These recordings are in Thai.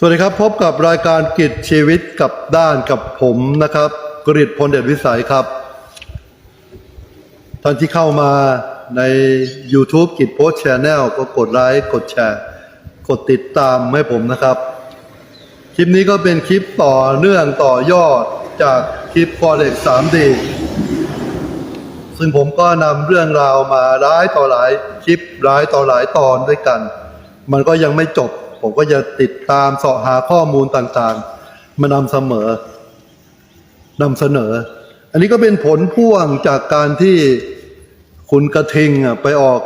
สวัสดีครับ พบกับรายการกิจชีวิตกับด้านกับผมนะครับ กริตพลเดชวิสัยครับ ท่านที่เข้ามาใน YouTube กิจโพสแชนแนลก็กดไลค์กดแชร์ กดติดตามให้ผมนะครับ คลิปนี้ก็เป็นคลิปต่อเนื่องต่อยอดจากคลิปคอเด็ก 3D ซึ่งผมก็นำเรื่องราวมาร้ายต่อหลายคลิปร้ายต่อหลายตอนด้วยกัน มันก็ยังไม่จบ ผมก็จะติดตามเสาะหาข้อมูลต่างๆ มานำเสมอนำเสนอ อันนี้ก็เป็นผลพ่วงจากการที่คุณกระทิงไปออก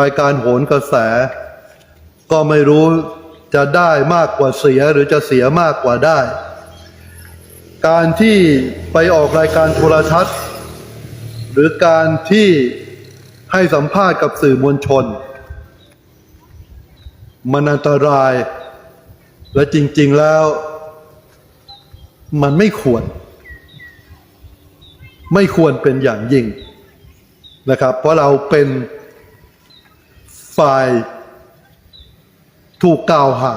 รายการโหนกระแส ก็ไม่รู้จะได้มากกว่าเสียหรือจะเสียมากกว่าได้ การที่ไปออกรายการโทรทัศน์ หรือการที่ให้สัมภาษณ์กับสื่อมวลชน มันอันตราย และจริง ๆแล้ว มันไม่ควร ไม่ควรเป็นอย่างยิ่งนะครับ เพราะเราเป็นฝ่ายถูกกล่าวหา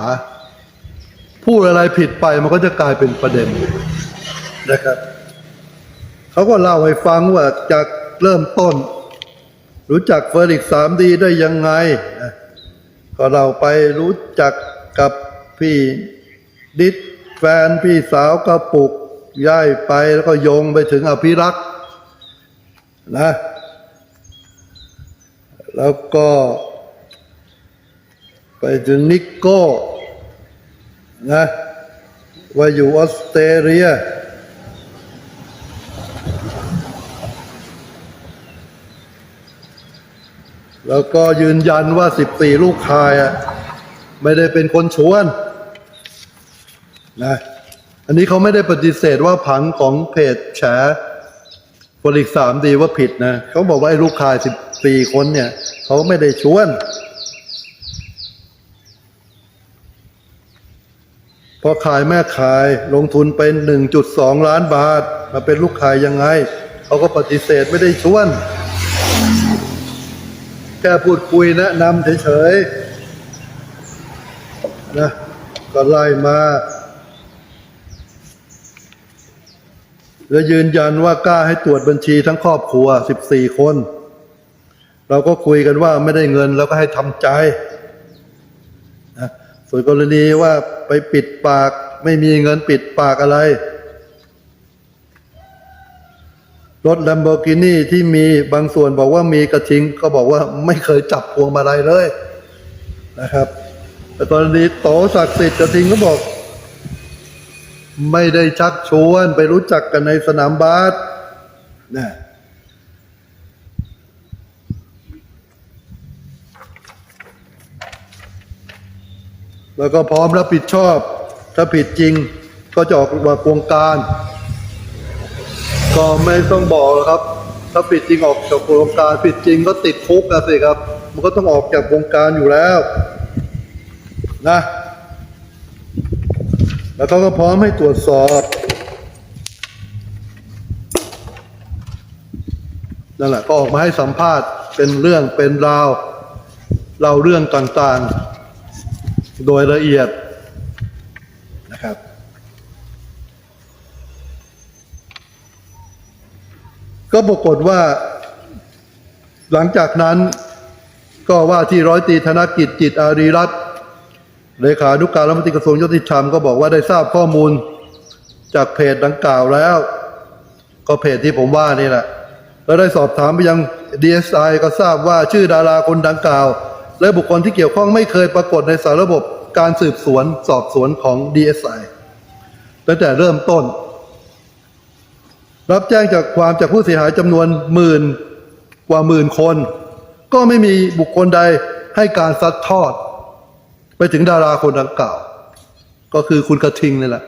พูดอะไรผิดไปมันก็จะกลายเป็นประเด็นนะครับเขาก็เล่าให้ฟังว่าจากเริ่มต้น รู้จักเฟอร์ริกสามดีได้ยังไงนะ ก็เราไปรู้จักกับพี่ดิษแฟนพี่สาวกระปุกย้ายไปแล้วก็โยงไปถึงอภิรักษ์นะ แล้วก็ ไปถึงนิกโก้นะว่าอยู่ออสเตรเลีย แล้วก็ยืนยันว่าสิบสี่ลูกชายอะไม่ได้เป็นคนชวนนะอันนี้เขาไม่ได้ปฏิเสธว่าผังของเพจแฉบริกสามดีว่าผิดนะเขาบอกว่าไอ้ลูกชายสิบสี่คนเนี่ยเขาไม่ได้ชวน พอขายแม่ขายลงทุนไปหนึ่งจุดสองล้านบาทมาเป็นลูกขายยังไงเขาก็ปฏิเสธไม่ได้ชวน แค่พูดคุยแนะนำเฉยๆนะก็ไล่มา แล้วยืนยันว่ากล้าให้ตรวจบัญชีทั้งครอบครัว 14 คน เราก็คุยกันว่าไม่ได้เงินแล้วก็ให้ทำใจนะส่วนกรณีว่าไปปิดปากไม่มีเงินปิดปากอะไร รถ Lamborghini ที่มีบางส่วนบอกว่ามีกระทิง ก็บอกว่าไม่เคยจับพวงมาลัยเลยนะครับ แต่ตอนนี้โตศักดิ์สิทธิ์กระทิงก็บอก ไม่ได้ชักชวนไปรู้จักกันในสนามบาสนะแล้วก็พร้อมรับผิดชอบ ถ้าผิดจริงก็จะออกมาโครงการ ก็ไม่ต้องบอกหรอกครับ ถ้าผิดจริงออกจากวงการผิดจริงก็ติดคุกนะสิครับ มันก็ต้องออกจากวงการอยู่แล้ว นะแล้วเขาก็พร้อมให้ตรวจสอบนั่นแหละก็ออกมาให้สัมภาษณ์เป็นเรื่องเป็นราวเล่าเรื่องต่างๆ โดยละเอียดนะครับ ก็ปรากฏว่า หลังจากนั้นก็ว่าที่ร้อยตรีธนกิจจิตอารีรัตน์เลขานุการรัฐมนตรีกระทรวงยุติธรรมก็บอกว่าได้ทราบข้อมูลจากเพจดังกล่าวแล้ว ก็เพจที่ผมว่านี่แหละ แล้วได้สอบถามไปยัง DSI ก็ทราบว่าชื่อดาราคนดังกล่าว และบุคคลที่เกี่ยวข้องไม่เคยปรากฏในสารระบบการสืบสวนสอบสวนของ DSI ตั้งแต่เริ่มต้น รับแจ้งจากความจากผู้เสียหายจำนวนหมื่นกว่าหมื่นคน ก็ไม่มีบุคคลใดให้การซัดทอด ไปถึงดาราคนดังกล่าว ก็คือคุณกระทิงนี่แหละ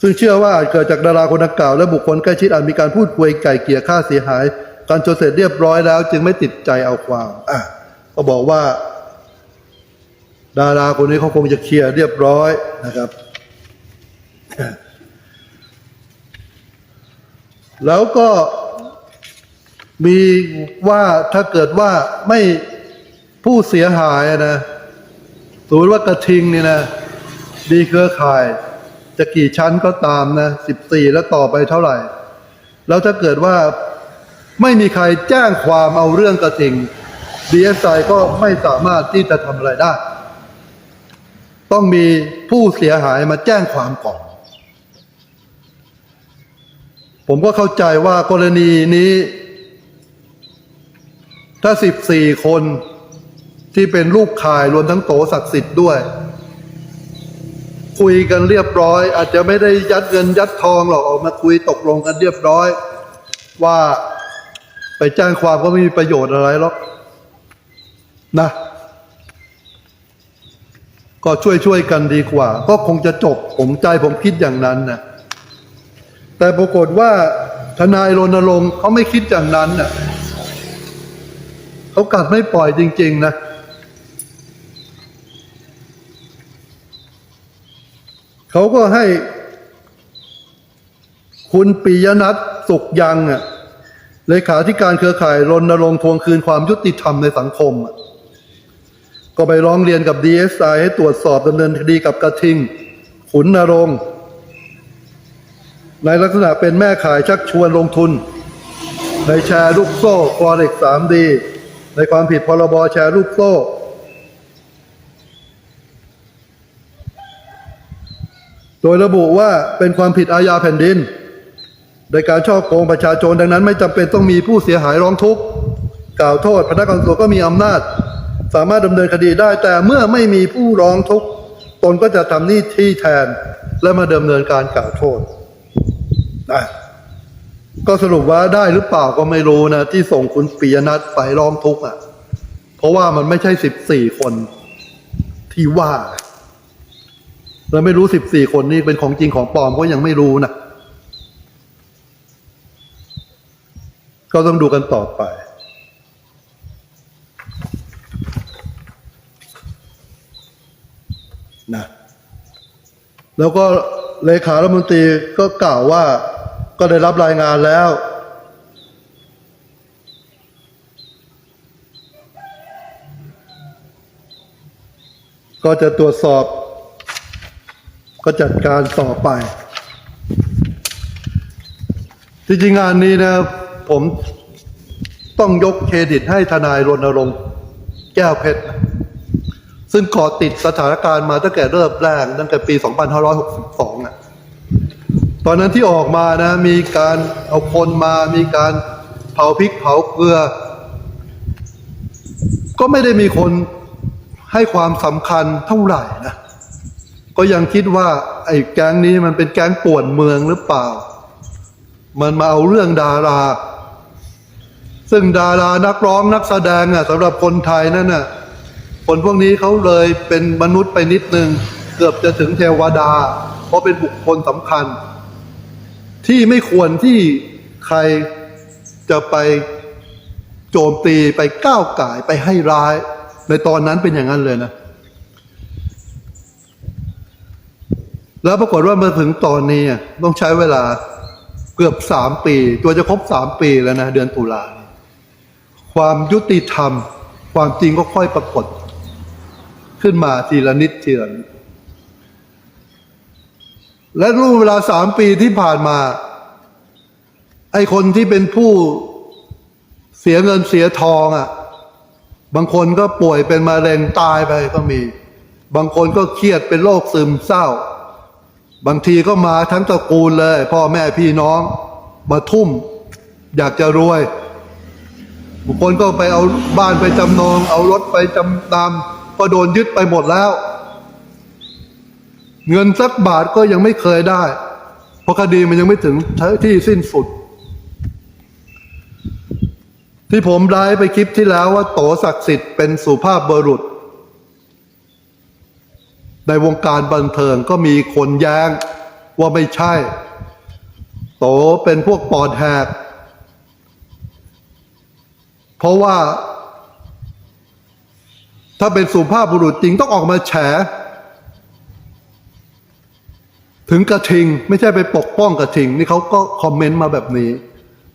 ซึ่งเชื่อว่าอาจเกิดจากดาราคนดังกล่าว และบุคคลใกล้ชิดอาจมีการพูดคุยไก่เกลี่ยค่าเสียหายการจนเสร็จเรียบร้อยแล้ว จึงไม่ติดใจเอาความ อะ ก็บอกว่า ดาราคนนี้เขาคงจะเคลียร์เรียบร้อยนะครับ แล้วก็มีว่าถ้าเกิดว่าไม่ผู้เสียหายนะสมมติว่ากระทิงเนี่ยนะดีเครือข่าย จะกี่ชั้นก็ตามนะสิบสี่แล้วต่อไปเท่าไหร่ แล้วถ้าเกิดว่าไม่มีใครแจ้งความเอาเรื่องกระทิงดีเอสไอก็ไม่สามารถที่จะทำอะไรได้ ต้องมีผู้เสียหายมาแจ้งความก่อน ผมก็เข้าใจว่ากรณีนี้ ถ้าสิบสี่คนที่เป็นลูกขายรวมทั้งโตศักดิ์สิทธิ์ด้วย คุยกันเรียบร้อย อาจจะไม่ได้ยัดเงินยัดทองหรอกออกมาคุยตกลงกันเรียบร้อย ว่าไปแจ้งความก็ไม่มีประโยชน์อะไรหรอกนะ ก็ช่วยช่วยๆกันดีกว่า ก็คงจะจบผมใจผมคิดอย่างนั้นนะ แต่ปรากฏว่าทนายรณรงค์เขาไม่คิดอย่างนั้นน่ะเขากัดไม่ปล่อยจริง ๆ นะ เขาก็ให้ คุณปิยนัทสุขยังอะเลขาธิการเครือข่ายรณรงค์ทวงคืนความยุติธรรมในสังคมอะก็ไปร้องเรียนกับ DSI ให้ตรวจสอบดำเนินคดีกับกระทิง ขุนนรงค์ ในลักษณะเป็นแม่ขายชักชวนลงทุน ในแชร์ลูกโซ่ฟอเร็กสามดีในความผิดพรบแชร์ลูกโซ่โดยระบุว่าเป็นความผิดอาญาแผ่นดิน โดยการช่อโกงประชาชนดังนั้นไม่จำเป็นต้องมีผู้เสียหายร้องทุกข์กล่าวโทษ พนักงานสอบสวนก็มีอำนาจ สามารถดำเนินคดีได้ แต่เมื่อไม่มีผู้ร้องทุกข์ตนก็จะทำหน้ที่แทนและมาดำเนินการกล่าวโทษ ก็สรุปว่าได้หรือเปล่าก็ไม่รู้นะ ที่ส่งคุณปิยนัทไปร้องทุกข์อะ เพราะว่ามันไม่ใช่สิบสี่คนที่ว่าเราไม่รู้สิบสี่คนนี้เป็นของจริงของปลอมก็ยังไม่รู้นะก็ต้องดูกันต่อไป นะ แล้วก็เลขารัฐมนตรีก็กล่าวว่า ก็ได้รับรายงานแล้ว ก็จะตรวจสอบ ก็จัดการต่อไป จริงๆงานนี้นะผมต้องยกเครดิตให้ทนายรณรงค์แก้วเพชร ซึ่งก่อติดสถานการณ์มาตั้งแต่เริ่มแรกตั้งแต่ปี 2562อะ ตอนนั้นที่ออกมานะมีการเอาคนมามีการเผาพริกเผาเกลือ ก็ไม่ได้มีคนให้ความสำคัญเท่าไหร่นะก็ยังคิดว่าไอ้แก๊งนี้มันเป็นแก๊งป่วนเมืองหรือเปล่า มันมาเอาเรื่องดารา ซึ่งดารานักร้องนักแสดงอะสำหรับคนไทยนั่นน่ะคนพวกนี้เขาเลยเป็นมนุษย์ไปนิดนึง เกือบจะถึงเทวดา เพราะเป็นบุคคลสำคัญ ที่ไม่ควรที่ใครจะไปโจมตีไปก้าวไก่ไปให้ร้าย ในตอนนั้นเป็นอย่างนั้นเลยนะ แล้วปรากฏว่ามาถึงตอนนี้ต้องใช้เวลาเกือบสามปี ตัวจะครบสามปีแล้วนะ เดือนตุลาความยุติธรรม ความจริงก็ค่อยปรากฏ ขึ้นมาทีละนิดทีละนิด และรูปเวลาสามปีที่ผ่านมา ไอ้คนที่เป็นผู้เสียเงินเสียทองอะ บางคนก็ป่วยเป็นมะเร็งตายไปก็มี บางคนก็เครียดเป็นโรคซึมเศร้า บางทีก็มาทั้งตระกูลเลย พ่อแม่พี่น้องมาทุ่ม อยากจะรวยบางคนก็ไปเอาบ้านไปจำนอง เอารถไปจำนำก็โดนยึดไปหมดแล้ว เงินสักบาทก็ยังไม่เคยได้ เพราะคดีมันยังไม่ถึงที่สิ้นสุด ที่ผมไลฟ์ไปคลิปที่แล้วว่าโตศักดิ์สิทธิ์เป็นสุภาพบุรุษ ในวงการบันเทิงก็มีคนแย้งว่าไม่ใช่ โตเป็นพวกปอดแหก เพราะว่า ถ้าเป็นสุภาพบุรุษจริงต้องออกมาแฉ ถึงกระทิง ไม่ใช่ไปปกป้องกระทิง นี่เขาก็คอมเมนต์มาแบบนี้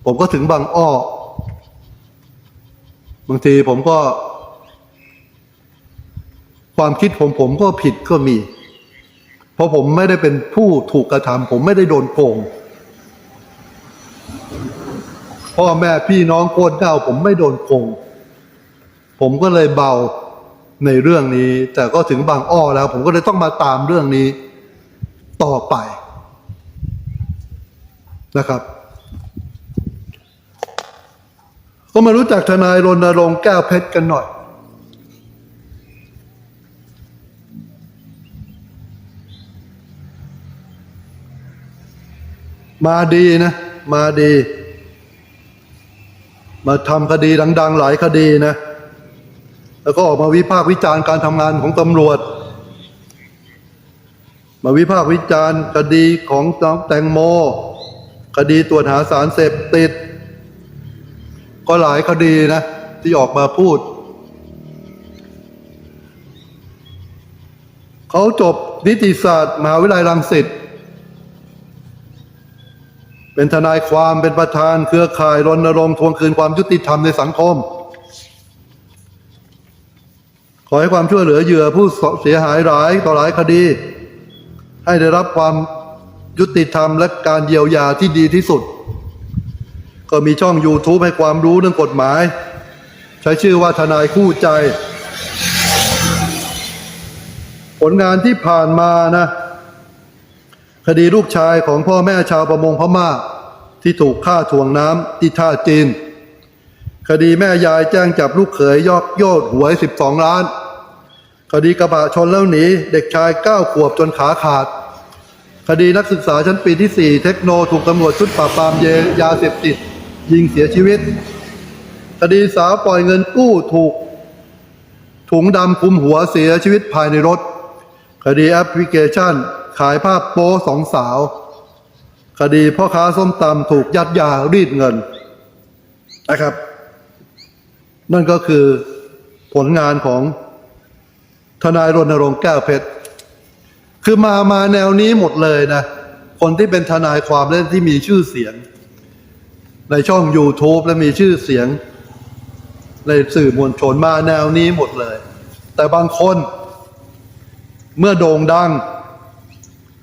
ผมก็ถึงบางอ้อ บางทีผมก็ ความคิดผมผมก็ผิดก็มี เพราะผมไม่ได้เป็นผู้ถูกกระทำผมไม่ได้โดนโกงพ่อแม่พี่น้องโคตรเก้าผมไม่โดนโกง ผมก็เลยเบาในเรื่องนี้ แต่ก็ถึงบางอ้อแล้ว ผมก็เลยต้องมาตามเรื่องนี้ ต่อไปนะครับ ก็มารู้จักทนายรณรงค์แก้วเพชรกันหน่อย มาดีนะ มาดี มาทำคดีดัง ๆ หลายคดีนะ แล้วก็ออกมาวิพากษ์วิจารณ์การทำงานของตำรวจ มาวิพากษ์วิจารณ์คดีของน้องแตงโม คดีตรวจหาสารเสพติด ก็หลายคดีนะ ที่ออกมาพูด เขาจบนิติศาสตร์มหาวิทยาลัยรังสิตเป็นทนายความเป็นประธานเครือข่ายรณรงค์ทวงคืนความยุติธรรมในสังคม ขอให้ความช่วยเหลือเหยื่อผู้เสียหายหลายต่อหลายคดี ให้ได้รับความยุติธรรมและการเยียวยาที่ดีที่สุด ก็มีช่อง YouTube ให้ความรู้เรื่องกฎหมาย ใช้ชื่อว่าทนายคู่ใจ ผลงานที่ผ่านมานะคดีลูกชายของพ่อแม่ชาวประมงพม่า ที่ถูกฆ่าถ่วงน้ำที่ท่าจีน คดีแม่ยายแจ้งจับลูกเขยยอกโยดหวย 12 ล้าน คดีกระบะชนแล้วหนีเด็กชาย 9 ขวบจนขาขาด คดีนักศึกษาชั้นปีที่ 4 เทคโนถูกตำรวจชุดปราบปรามเยยาเสพติด ยิงเสียชีวิต คดีสาวปล่อยเงินกู้ถูก ถุงดำคลุมหัวเสียชีวิตภายในรถ คดีแอปพลิเคชัน ขายภาพโป๊สองสาว คดีพ่อค้าส้มตำถูกยัดยารีดเงินนะครับ นั่นก็คือผลงานของ ทนายรณรงค์แก้วเพชร คือมามาแนวนี้หมดเลยนะ คนที่เป็นทนายความและที่มีชื่อเสียง ในช่อง YouTube และมีชื่อเสียง ในสื่อมวลชนมาแนวนี้หมดเลย แต่บางคนเมื่อโด่งดัง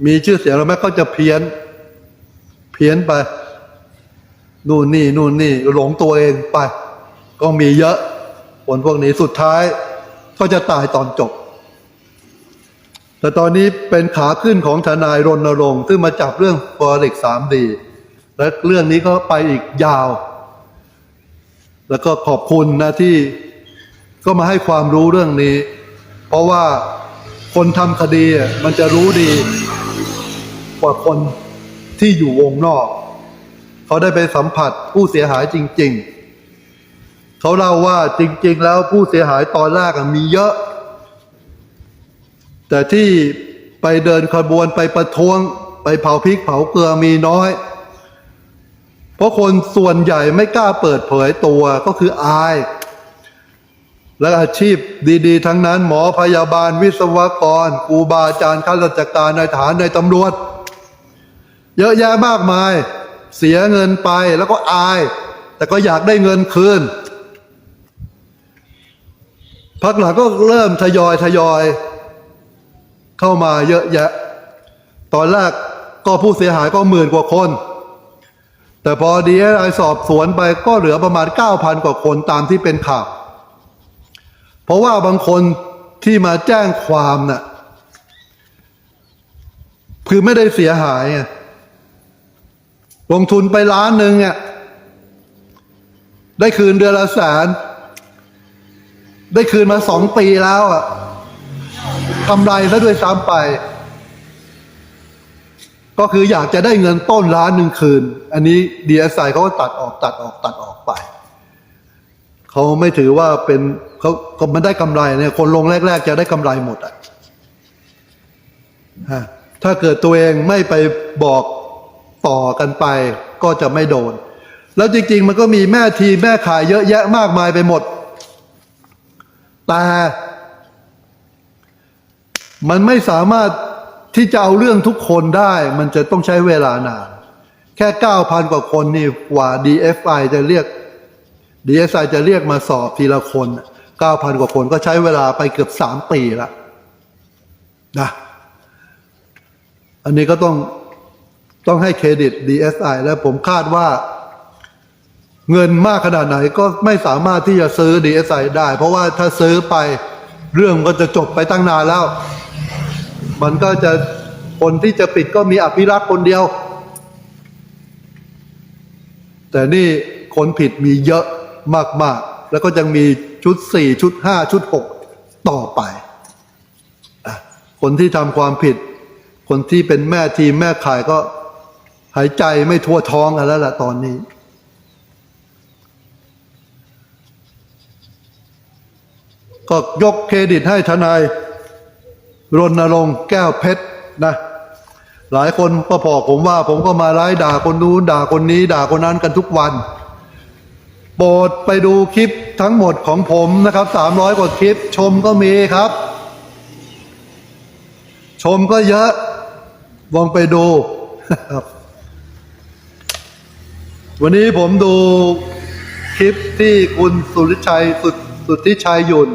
มีชื่อเสียงแล้วแม่ก็จะเพี้ยน เพี้ยนไป นู่นนี่นู่นนี่หลงตัวเองไป ก็มีเยอะคนพวกนี้สุดท้ายก็จะตายตอนจบ แต่ตอนนี้เป็นขาขึ้นของทนายรณรงค์ซึ่งมาจับเรื่องฟอเร็กสามดีและเรื่องนี้ก็ไปอีกยาว แล้วก็ขอบคุณนะที่ก็มาให้ความรู้เรื่องนี้ เพราะว่าคนทำคดีมันจะรู้ดี กว่าคนที่อยู่วงนอก เขาได้ไปสัมผัสผู้เสียหายจริง ๆ เขาเล่าว่าจริง ๆ แล้วผู้เสียหายตอนแรกมีเยอะ แต่ที่ไปเดินขบวนไปประท้วง ไปเผาพริกเผาเกลือมีน้อย เพราะคนส่วนใหญ่ไม่กล้าเปิดเผยตัวก็คืออาย และอาชีพดีๆ ทั้งนั้นหมอพยาบาลวิศวกรครูบาอาจารย์ข้าราชการในฐานในตำรวจ เยอะแยะมากมายเสียเงินไปแล้วก็อาย แต่ก็อยากได้เงินคืนพักหลังก็เริ่มทยอยทยอย เข้ามาเยอะแยะ ตอนแรกก็ผู้เสียหายก็หมื่นกว่าคน แต่พอดีไอสอบสวนไปก็เหลือประมาณ 9,000 กว่าคนตามที่เป็นข่าว เพราะว่าบางคนที่มาแจ้งความน่ะคือไม่ได้เสียหาย ลงทุนไปล้านหนึ่งเนี่ยได้คืนเดือนละแสน ได้คืนมาสองปีแล้วอะ กำไรซะด้วยซ้ำไป ก็คืออยากจะได้เงินต้นล้านหนึ่งคืน อันนี้ดีเอสไอเขาก็ตัดออกตัดออกตัดออกไป เขาไม่ถือว่าเป็นเขาเขามันได้กำไรเนี่ยคนลงแรก ๆ จะได้กำไรหมดอะฮะถ้าเกิดตัวเองไม่ไปบอกต่อกันไป ก็จะไม่โดน แล้วจริง ๆ มันก็มีแม่ทีแม่ขายเยอะแยะมากมายไปหมด แต่ มันไม่สามารถที่จะเอาเรื่องทุกคนได้ มันจะต้องใช้เวลานาน แค่เก้าพันกว่าคนนี่กว่า DFI จะเรียก DSI จะเรียกมาสอบทีละคนเก้าพันกว่าคนก็ใช้เวลาไปเกือบสามปีแล้วนะอันนี้ก็ต้องต้องให้เครดิต DSI และผมคาดว่าเงินมากขนาดไหนก็ไม่สามารถที่จะซื้อ DSI ได้ เพราะว่าถ้าซื้อไปเรื่องก็จะจบไปตั้งนานแล้ว มันก็จะคนที่จะปิดก็มีอภิรักษ์คนเดียว แต่นี่คนผิดมีเยอะมาก ๆ แล้วก็ยังมีชุดสี่ชุดห้าชุดหกต่อไปอคนที่ทำความผิด คนที่เป็นแม่ทีมแม่ขายก็หายใจไม่ทั่วท้องกันแล้วล่ะตอนนี้ ก็ยกเครดิตให้ทนาย รณรงค์แก้วเพชรนะหลายคนก็บอกผมว่า ผมก็มาไล่ด่าคนนู้นด่าคนนี้ ด่าคนนั้นกันทุกวัน โปรดไปดูคลิปทั้งหมดของผมนะครับสามร้อยกว่าคลิป ชมก็มีครับ ชมก็เยอะลองไปดูครับวันนี้ผมดูคลิปที่คุณสุริชัยสุดสุทธิชัยยุน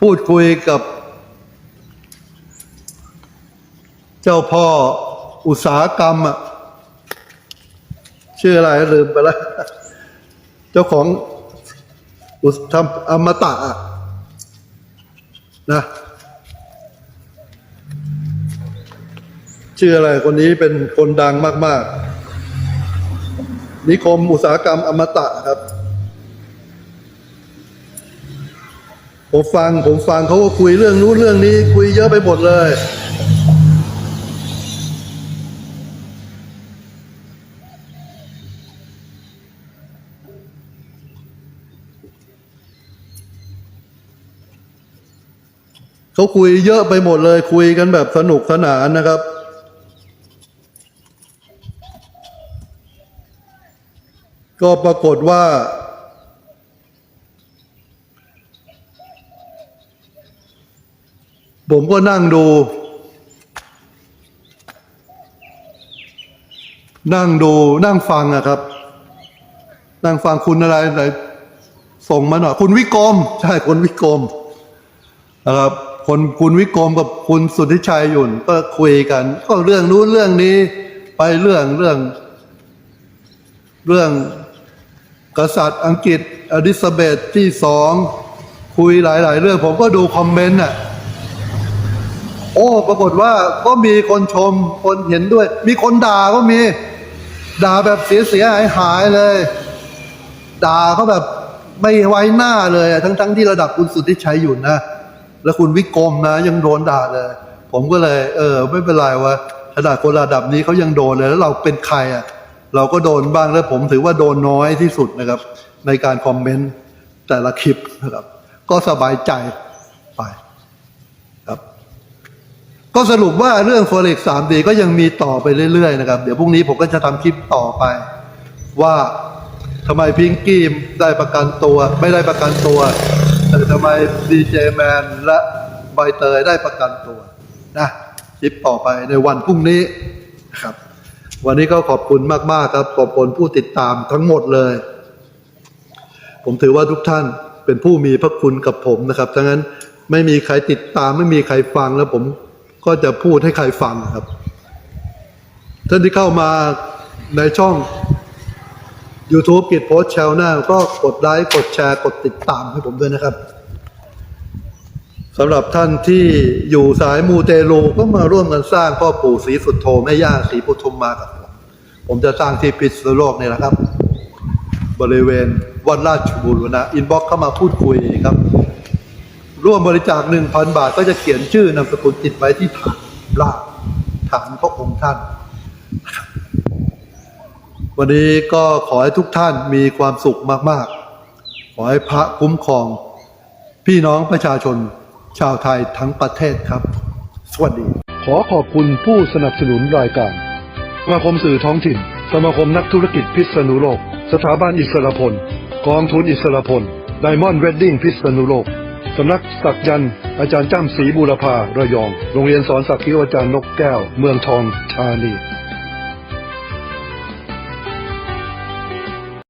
พูดคุยกับ เจ้าพ่ออุตสาหกรรมอะชื่ออะไรลืมไปแล้ว เจ้าของอุตทำอมตะอะนะชื่ออะไรคนนี้เป็นคนดังมาก ๆ นิคมอุตสาหกรรมอมตะครับ ผมฟังผมฟังเขาก็คุยเรื่องนู้นเรื่องนี้ คุยเยอะไปหมดเลย เขาคุยเยอะไปหมดเลย คุยกันแบบสนุกสนานนะครับ ก็ปรากฏว่า ผมก็นั่งดู นั่งดูนั่งฟังอะครับ นั่งฟังคุณอะไรไหนส่งมาหน่อยคุณวิกรมใช่คุณวิกรมนะครับ คนคุณวิกรมกับคุณสุทธิชัยหยุ่นก็คุยกัน ก็เรื่องนู้นเรื่องนี้ ไปเรื่องเรื่อง เรื่องกษัตริย์อังกฤษอลิซาเบธที่สองคุยหลาย ๆ เรื่อง ผมก็ดูคอมเมนต์น่ะโอ้ปรากฏว่าก็มีคนชมคนเห็นด้วย มีคนด่าก็มีด่าแบบเสียเสียหายหายเลย ด่าเขาแบบไม่ไว้หน้าเลย ทั้งๆที่ระดับคุณสุทธิชัยอยู่นะ แล้วคุณวิกรมนะยังโดนด่าเลย ผมก็เลย เออ ไม่เป็นไรวะขนาดคนระดับนี้เขายังโดนเลยแล้วเราเป็นใครอะเราก็โดนบ้างแล้วผมถือว่าโดนน้อยที่สุดนะครับ ในการคอมเมนต์แต่ละคลิปนะครับ ก็สบายใจไปครับ ก็สรุปว่าเรื่อง Forex 3D ก็ยังมีต่อไปเรื่อยๆนะครับ เดี๋ยวพรุ่งนี้ผมก็จะทำคลิปต่อไป ว่าทำไมพิงกี้ได้ประกันตัว ไม่ได้ประกันตัว แต่ทำไมดีเจแมนและใบเตยได้ประกันตัวนะคลิปต่อไปในวันพรุ่งนี้นะครับ วันนี้ก็ขอบคุณมาก ๆ ครับ ขอบคุณผู้ติดตามทั้งหมดเลย ผมถือว่าทุกท่านเป็นผู้มีพระคุณกับผมนะครับดังนั้นไม่มีใครติดตามไม่มีใครฟังแล้วผมก็จะพูดให้ใครฟังครับ ท่านที่เข้ามาในช่อง YouTube กิจโพสแชลหน้าก็กดไลค์กดแชร์กดติดตามให้ผมด้วยนะครับสำหรับท่านที่อยู่สายมูเตลูก็มาร่วมกันสร้างพ่อปู่ศรีสุดโธแม่ย่าศรีปุทุมมากับผมผมจะสร้างที่พิษณุโลกนี่แหละครับ บริเวณวัดราชบุรณะอินบ็อกเข้ามาพูดคุยครับ ร่วมบริจาคหนึ่งพันบาทก็จะเขียนชื่อนามสกุลติดไว้ที่ฐานลากฐานพระองค์ท่าน วันนี้ก็ขอให้ทุกท่านมีความสุขมาก ๆ ขอให้พระคุ้มครอง พี่น้องประชาชน ชาวไทยทั้งประเทศครับ สวัสดี ขอขอบคุณผู้สนับสนุนรายการสมาคมสื่อท้องถิ่น สมาคมนักธุรกิจพิษณุโลก สถาบันอิสรพล กองทุนอิสรพล ไดมอนด์เวดดิ้งพิษณุโลก สำนักสักยันต์อาจารย์จ้ำศรีบูรพาระยอง โรงเรียนสอนสักคิวอาจารย์นกแก้ว เมืองทองธานี